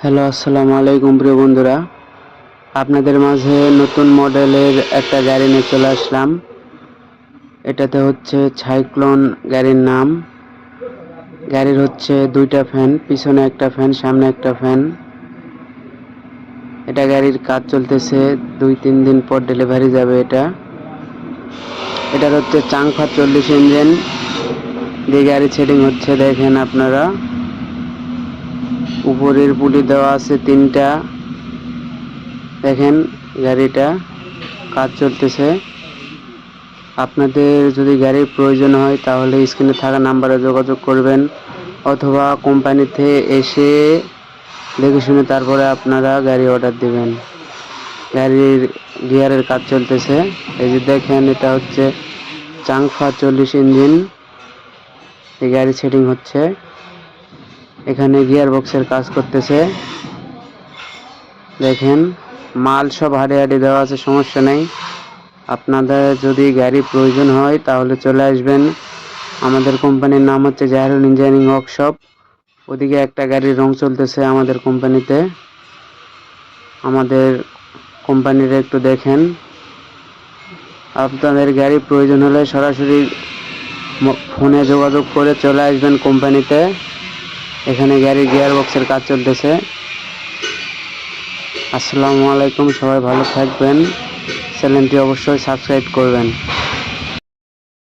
Hello, আসসালামু আলাইকুম প্রিয় বন্ধুরা। আপনাদের মাঝে নতুন মডেলের একটা গাড়ি নিয়ে চলে আসলাম। এটাতে হচ্ছে সাইক্লোন গাড়ির নাম। গাড়ির হচ্ছে দুইটা ফ্যান পিছনে একটা ফ্যান সামনে একটা ফ্যান এটা গাড়ির কাজ চলতেছে দুই তিন দিন পর ডেলিভারি যাবে এটা। এটার হচ্ছে চাংফা চল্লিশ ইঞ্জিন দিয়ে গাড়ি সেটিং হচ্ছে দেখেন আপনারা। উপরের পুলি দেওয়া আছে তিনটা। দেখেন গাড়িটা কাজ চলতেছে। আপনাদের যদি গাড়ির প্রয়োজন হয় তাহলে স্ক্রিনে থাকা নাম্বারে যোগাযোগ করবেন অথবা কোম্পানিতে এসে দেখে শুনে তারপরে আপনারা গাড়ি অর্ডার দিবেন। গাড়ির গিয়ারের কাজ চলতেছে। এই যে দেখেন এটা হচ্ছে চাংফা চল্লিশ ইঞ্জিন। এই গাড়ি সেটিং হচ্ছে। এখানে গিয়ার বক্সের কাজ করতেছে। দেখেন, মাল সব হাড়ে হাড়ে দেওয়া আছে, সমস্যা নেই। আপনাদের যদি গাড়ি প্রয়োজন হয়, তাহলে চলে আসবেন। আমাদের কোম্পানির নাম হচ্ছে জাহরুল ইঞ্জিনিয়ারিং ওয়ার্কশপ। ওদিকে একটা গাড়ির রং চলতেছে আমাদের কোম্পানিতে। আমাদের কোম্পানির একটু দেখেন। আপনাদের গাড়ি প্রয়োজন হলে সরাসরি ফোনে যোগাযোগ করে চলে আসবেন কোম্পানিতে। এখানে গাড়ির গিয়ার বক্সের কাজ চলতেছে। আসসালামু আলাইকুম, সবাই ভালো থাকবেন। চ্যানেলটি অবশ্যই সাবস্ক্রাইব করবেন।